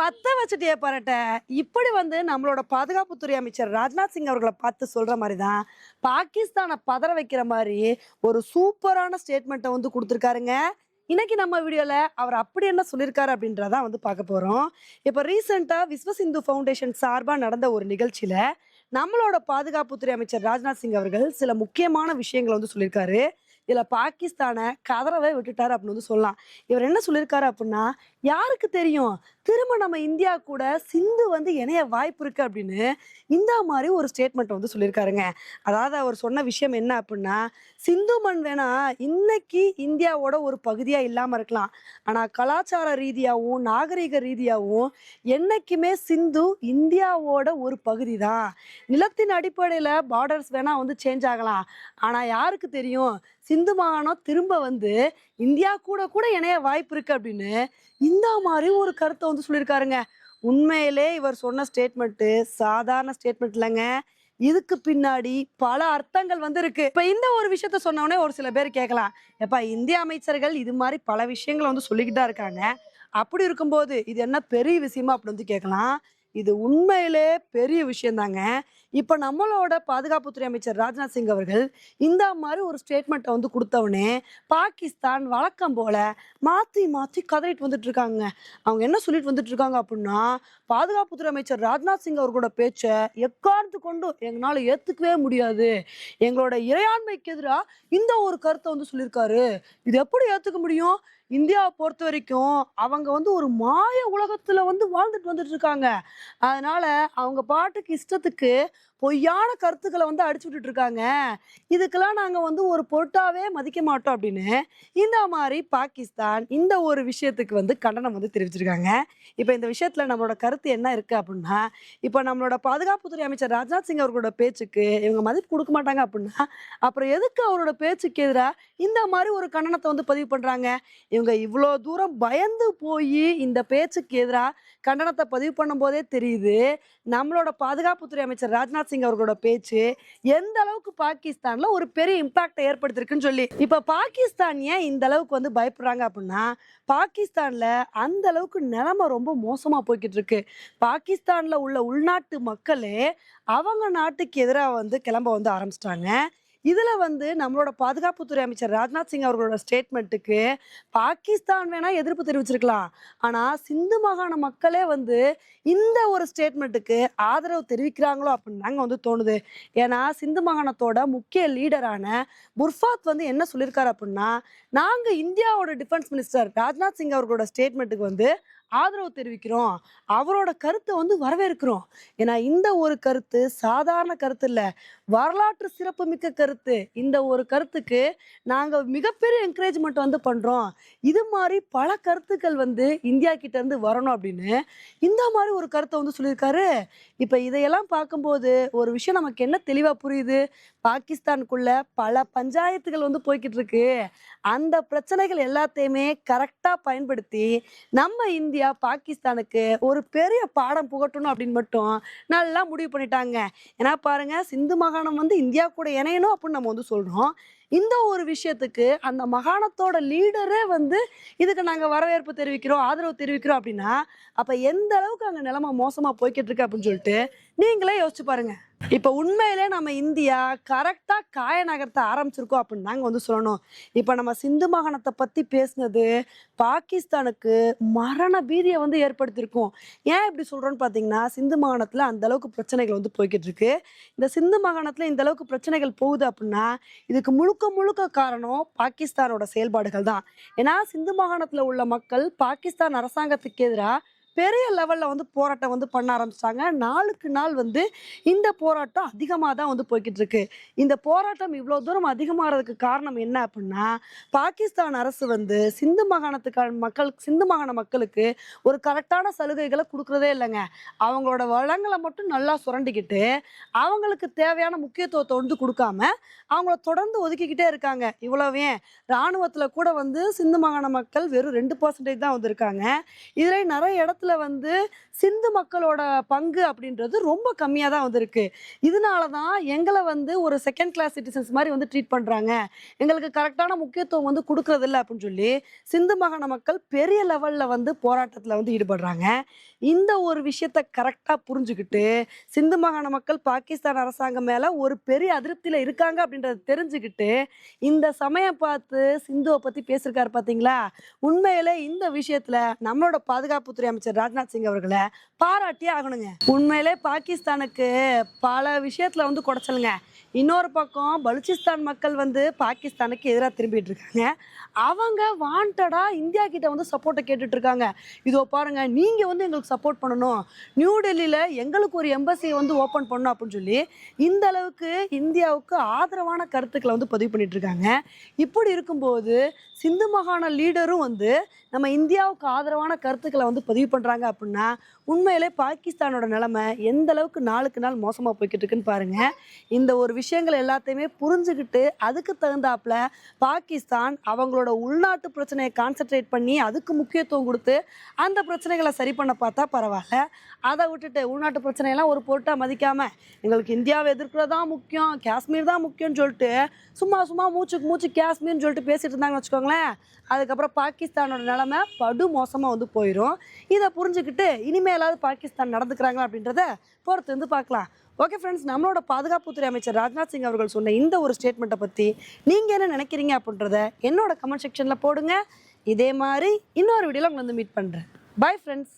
பத்த வச்சுட்டே பாரட்ட. இப்படி வந்து நம்மளோட பாதுகாப்புத்துறை அமைச்சர் ராஜ்நாத் சிங் அவர்களை பார்த்து சொல்ற மாதிரி தான் பாகிஸ்தானை பதற வைக்கிற மாதிரி ஒரு சூப்பரான ஸ்டேட்மெண்ட்டை வந்து கொடுத்துருக்காருங்க. இன்னைக்கு நம்ம வீடியோல அவர் அப்படி என்ன சொல்லியிருக்காரு அப்படின்றதான் வந்து பார்க்க போறோம். இப்போ ரீசெண்டா விஸ்வ சிந்து ஃபவுண்டேஷன் சார்பாக நடந்த ஒரு நிகழ்ச்சியில நம்மளோட பாதுகாப்புத்துறை அமைச்சர் ராஜ்நாத் சிங் அவர்கள் சில முக்கியமான விஷயங்களை வந்து சொல்லியிருக்காரு இதில் பாகிஸ்தானை கதறவே விட்டுட்டாரு அப்படின்னு வந்து சொல்லலாம். இவர் என்ன சொல்லியிருக்காரு அப்படின்னா யாருக்கு தெரியும்? திரும்ப நம்ம இந்தியா கூட சிந்து வந்து இணைய வாய்ப்பு இருக்கு அப்படின்னு இந்த மாதிரி ஒரு ஸ்டேட்மெண்ட் வந்து சொல்லியிருக்காருங்க. அதாவது அவர் சொன்ன விஷயம் என்ன அப்படின்னா சிந்து மண் வேணா இன்னைக்கு இந்தியாவோட ஒரு பகுதியா இல்லாம இருக்கலாம். ஆனா கலாச்சார ரீதியாகவும் நாகரிக ரீதியாகவும் என்னைக்குமே சிந்து இந்தியாவோட ஒரு பகுதி தான் நிலத்தின் அடிப்படையில பார்டர்ஸ் வேணா வந்து சேஞ்ச் ஆகலாம். ஆனா யாருக்கு தெரியும்? சிந்து மாகாணம் திரும்ப வந்து இந்தியா கூட கூட இணைய வாய்ப்பு இருக்கு அப்படின்னு இந்த மாதிரி ஒரு கருத்தை வந்து சொல்லியிருக்காருங்க. உண்மையிலே இவர் சொன்ன ஸ்டேட்மெண்ட்டு சாதாரண ஸ்டேட்மெண்ட் இல்லைங்க. இதுக்கு பின்னாடி பல அர்த்தங்கள் வந்து இருக்கு இப்ப இந்த ஒரு விஷயத்த சொன்ன ஒரு சில பேர் கேட்கலாம். எப்பா இந்திய அமைச்சர்கள் இது மாதிரி பல விஷயங்களை வந்து சொல்லிக்கிட்டா இருக்காங்க. அப்படி இருக்கும்போது இது என்ன பெரிய விஷயமா அப்படி வந்து கேட்கலாம். இது உண்மையிலே பெரிய விஷயம்தாங்க இப்போ நம்மளோட பாதுகாப்புத்துறை அமைச்சர் ராஜ்நாத் சிங் அவர்கள் இந்த மாதிரி ஒரு ஸ்டேட்மெண்ட்டை வந்து கொடுத்தவொடனே பாகிஸ்தான் வழக்கம் போல மாற்றி மாற்றி கதறிட்டு வந்துட்டு இருக்காங்க. அவங்க என்ன சொல்லிட்டு வந்துட்டு இருக்காங்க அப்படின்னா பாதுகாப்புத்துறை அமைச்சர் ராஜ்நாத் சிங் அவர்களோட பேச்சை எக்காரணத்து கொண்டு எங்களால் ஏற்றுக்கவே முடியாது. எங்களோட இறையாண்மைக்கு எதிராக இந்த ஒரு கருத்தை வந்து சொல்லியிருக்காரு இது எப்படி ஏற்றுக்க முடியும்? இந்தியாவை பொறுத்த வரைக்கும் அவங்க வந்து ஒரு மாய உலகத்துல வந்து வாழ்ந்துட்டு வந்துட்டு இருக்காங்க. அதனால அவங்க பாட்டுக்கு இஷ்டத்துக்கு பொய்யான கருத்துக்களை வந்து அடிச்சு விட்டுட்டு இருக்காங்க இதுக்கெல்லாம் நாங்கள் வந்து ஒரு பொருட்டாவே மதிக்க மாட்டோம் அப்படின்னு இந்த மாதிரி பாகிஸ்தான் இந்த ஒரு விஷயத்துக்கு வந்து கண்டனம் வந்து தெரிவிச்சிருக்காங்க. இப்போ இந்த விஷயத்தில் நம்மளோட கருத்து என்ன இருக்குது அப்படின்னா இப்போ நம்மளோட பாதுகாப்புத்துறை அமைச்சர் ராஜ்நாத் சிங் அவர்களோட பேச்சுக்கு இவங்க மதிப்பு கொடுக்க மாட்டாங்க அப்படின்னா அப்புறம் எதுக்கு அவரோட பேச்சுக்கு எதிராக இந்த மாதிரி ஒரு கண்டனத்தை வந்து பதிவு பண்ணுறாங்க இவங்க இவ்வளோ தூரம் பயந்து போய் இந்த பேச்சுக்கு எதிராக கண்டனத்தை பதிவு பண்ணும்போதே தெரியுது. நம்மளோட பாதுகாப்புத்துறை அமைச்சர் ராஜ்நாத் சிங் அவர்களோட பேச்சு எந்த அளவுக்கு பாகிஸ்தான்ல ஒரு பெரிய இம்பாக்டை ஏற்படுத்திருக்குன்னு சொல்லி. இப்போ பாகிஸ்தான் ஏன் இந்த அளவுக்கு வந்து பயப்படுறாங்க அப்படின்னா பாகிஸ்தான்ல அந்த அளவுக்கு நிலைமை ரொம்ப மோசமா போய்கிட்டு இருக்கு. பாகிஸ்தான்ல உள்ள உள்நாட்டு மக்களே அவங்க நாட்டுக்கு எதிராக வந்து கிளம்ப வந்து ஆரம்பிச்சிட்டாங்க. இதில் வந்து நம்மளோட பாதுகாப்புத்துறை அமைச்சர் ராஜ்நாத் சிங் அவர்களோட ஸ்டேட்மெண்ட்டுக்கு பாகிஸ்தான் வேணால் எதிர்ப்பு தெரிவிச்சிருக்கலாம். ஆனால் சிந்து மாகாண மக்களே வந்து இந்த ஒரு ஸ்டேட்மெண்ட்டுக்கு ஆதரவு தெரிவிக்கிறாங்களோ அப்படின்னு தாங்க வந்து தோணுது. ஏன்னா சிந்து மாகாணத்தோட முக்கிய லீடரான புர்ஃபாத் வந்து என்ன சொல்லியிருக்காரு அப்படின்னா நாங்கள் இந்தியாவோட டிஃபென்ஸ் மினிஸ்டர் ராஜ்நாத் சிங் அவர்களோட ஸ்டேட்மெண்ட்டுக்கு வந்து ஆதரவு தெரிவிக்கிறோம். அவரோட கருத்தை வந்து வரவேற்கிறோம். ஏன்னா இந்த ஒரு கருத்து சாதாரண கருத்து இல்லை. வரலாற்று சிறப்புமிக்க கருத்து. இந்த ஒரு கருத்துக்கு நாங்கள் மிகப்பெரிய என்கரேஜ்மெண்ட் வந்து பண்ணுறோம் இது மாதிரி பல கருத்துக்கள் வந்து இந்தியா கிட்டேருந்து வரணும் அப்படின்னு இந்த மாதிரி ஒரு கருத்தை வந்து சொல்லியிருக்காரு. இப்போ இதையெல்லாம் பார்க்கும்போது ஒரு விஷயம் நமக்கு என்ன தெளிவாக புரியுது? பாகிஸ்தானுக்குள்ள பல பஞ்சாயத்துகள் வந்து போய்கிட்டு இருக்கு. அந்த பிரச்சனைகள் எல்லாத்தையுமே கரெக்டாக பயன்படுத்தி நம்ம இந்தியா இந்தியா பாகிஸ்தானுக்கு ஒரு பெரிய பாடம் புகட்டணும் அப்படின்னு மட்டும் நல்லா முடிவு பண்ணிட்டாங்க. ஏன்னா பாருங்க சிந்து மாகாணம் வந்து இந்தியா கூட இணையணும் அப்படின்னு நம்ம வந்து சொல்றோம். இந்த ஒரு விஷயத்துக்கு அந்த மாகாணத்தோட லீடரே வந்து இதுக்கு நாங்கள் வரவேற்பு தெரிவிக்கிறோம் ஆதரவு தெரிவிக்கிறோம் அப்படின்னா அப்போ எந்த அளவுக்கு அங்கே நிலைமை மோசமாக போய்கிட்டு இருக்கு அப்படின்னு சொல்லிட்டு நீங்களே யோசிச்சு பாருங்க. இப்போ உண்மையிலே நம்ம இந்தியா கரெக்டாக காய நகர்த்த ஆரம்பிச்சிருக்கோம் அப்படின்னு தாங்க வந்து சொல்லணும். இப்போ நம்ம சிந்து மாகாணத்தை பற்றி பேசுனது பாகிஸ்தானுக்கு மரண பீதியை வந்து ஏற்படுத்தியிருக்கும். ஏன் இப்படி சொல்கிறோன்னு பார்த்தீங்கன்னா சிந்து மாகாணத்தில் அந்த அளவுக்கு பிரச்சனைகள் வந்து போய்கிட்டு இருக்கு. இந்த சிந்து மாகாணத்தில் இந்த அளவுக்கு பிரச்சனைகள் போகுது அப்படின்னா இதுக்கு முழு முழுக்க முழுக்க காரணம் பாகிஸ்தானோட செயல்பாடுகள் தான். ஏன்னா சிந்து மாகாணத்தில் உள்ள மக்கள் பாகிஸ்தான் அரசாங்கத்துக்கு எதிராக பெரிய லெவலில் வந்து போராட்டம் வந்து பண்ண ஆரம்பிச்சிட்டாங்க நாளுக்கு நாள் வந்து இந்த போராட்டம் அதிகமாக தான் வந்து போய்கிட்டு இருக்கு. இந்த போராட்டம் இவ்வளோ தூரம் அதிகமாகிறதுக்கு காரணம் என்ன அப்படின்னா பாகிஸ்தான் அரசு வந்து சிந்து மாகாணத்துக்கான மக்கள் சிந்து மாகாண மக்களுக்கு ஒரு கரெக்டான சலுகைகளை கொடுக்குறதே இல்லைங்க. அவங்களோட வளங்களை மட்டும் நல்லா சுரண்டிக்கிட்டு அவங்களுக்கு தேவையான முக்கியத்துவத்தை வந்து கொடுக்காம அவங்கள தொடர்ந்து ஒதுக்கிக்கிட்டே இருக்காங்க. இவ்வளவே ராணுவத்தில் கூட வந்து சிந்து மாகாண மக்கள் வெறும் ரெண்டு பர்சன்டேஜ் தான் வந்திருக்காங்க இதில் நிறைய இடத்துல யுத்தத்துல வந்து சிந்து மக்களோட பங்கு அப்படின்றது ரொம்ப கம்மியாக தான் வந்திருக்கு. இதனால தான் எங்களை வந்து ஒரு செகண்ட் கிளாஸ் சிட்டிசன்ஸ் மாதிரி வந்து ட்ரீட் பண்ணுறாங்க எங்களுக்கு கரெக்டான முக்கியத்துவம் வந்து கொடுக்கறதில்ல அப்படின்னு சொல்லி சிந்து மாகாண மக்கள் பெரிய லெவலில் வந்து போராட்டத்தில் வந்து ஈடுபடுறாங்க. இந்த ஒரு விஷயத்த கரெக்டாக புரிஞ்சுக்கிட்டு சிந்து மாகாண மக்கள் பாகிஸ்தான் அரசாங்கம் மேலே ஒரு பெரிய அதிருப்தியில் இருக்காங்க அப்படின்றத தெரிஞ்சுக்கிட்டு இந்த சமயம் பார்த்து சிந்துவை பற்றி பேசியிருக்காரு பார்த்தீங்களா உண்மையிலே இந்த விஷயத்தில் நம்மளோட பாதுகாப்புத்துறை அமைச்சர் ராஜ்நாத் சிங் அவர்களை பாராட்டியே ஆகணுங்க. உண்மையிலே பாகிஸ்தானுக்கு பல விஷயத்தில் வந்து குடைச்சலுங்க. இன்னொரு பக்கம் பலுச்சிஸ்தான் மக்கள் வந்து பாகிஸ்தானுக்கு எதிராக திரும்பிட்டு இருக்காங்க. அவங்க வாண்டடா இந்தியா கிட்ட வந்து சப்போர்ட்டை கேட்டுட்டு இருக்காங்க. இதோ பாருங்க நீங்க வந்து எங்களுக்கு சப்போர்ட் பண்ணணும். நியூ டெல்லியில எங்களுக்கு ஒரு எம்பசியை வந்து ஓபன் பண்ணணும் அப்படின்னு சொல்லி இந்த அளவுக்கு இந்தியாவுக்கு ஆதரவான கருத்துக்களை வந்து பதிவு பண்ணிட்டு இருக்காங்க. இப்படி இருக்கும்போது சிந்து மாகாண லீடரும் வந்து நம்ம இந்தியாவுக்கு ஆதரவான கருத்துக்களை வந்து பதிவு பண்ணுறாங்க அப்படின்னா உண்மையிலே பாகிஸ்தானோட நிலைமை எந்த அளவுக்கு நாளுக்கு நாள் மோசமாக போய்கிட்டு இருக்குன்னு பாருங்கள் இந்த ஒரு விஷயங்கள் எல்லாத்தையுமே புரிஞ்சுக்கிட்டு அதுக்கு தகுந்தாப்புல பாகிஸ்தான் அவங்களோட உள்நாட்டு பிரச்சனையை கான்சென்ட்ரேட் பண்ணி அதுக்கு முக்கியத்துவம் கொடுத்து அந்த பிரச்சனைகளை சரி பண்ண பார்த்தா பரவாயில்ல. அதை விட்டுட்டு உள்நாட்டு பிரச்சனையெல்லாம் ஒரு பொருட்டாக மதிக்காமல் எங்களுக்கு இந்தியாவை எதிர்க்கிறது தான் முக்கியம் காஷ்மீர் தான் முக்கியம்னு சொல்லிட்டு சும்மா சும்மா மூச்சுக்கு மூச்சு காஷ்மீர்னு சொல்லிட்டு பேசிகிட்டு இருந்தாங்கன்னு வச்சுக்கோங்களேன் அதுக்கப்புறம் பாகிஸ்தானோட நிலைமை படு மோசமாக வந்து போயிடும் இதை புரிஞ்சுக்கிட்டு இனிமேலாவது பாகிஸ்தான் நடந்துக்கிறாங்களா அப்படின்றத பொறுத்து வந்து பார்க்கலாம். ஓகே ஃப்ரெண்ட்ஸ் நம்மளோட பாதுகாப்புத்துறை அமைச்சர் ராஜ்நாத் சிங் அவர்கள் சொன்ன இந்த ஒரு ஸ்டேட்மெண்ட்டை பற்றி நீங்கள் என்ன நினைக்கிறீங்க அப்படின்றத என்னோட கமெண்ட் செக்ஷனில் போடுங்க. இதே மாதிரி இன்னொரு வீடியோவில் உங்களை வந்து மீட் பண்ணுறேன் பாய் ஃப்ரெண்ட்ஸ்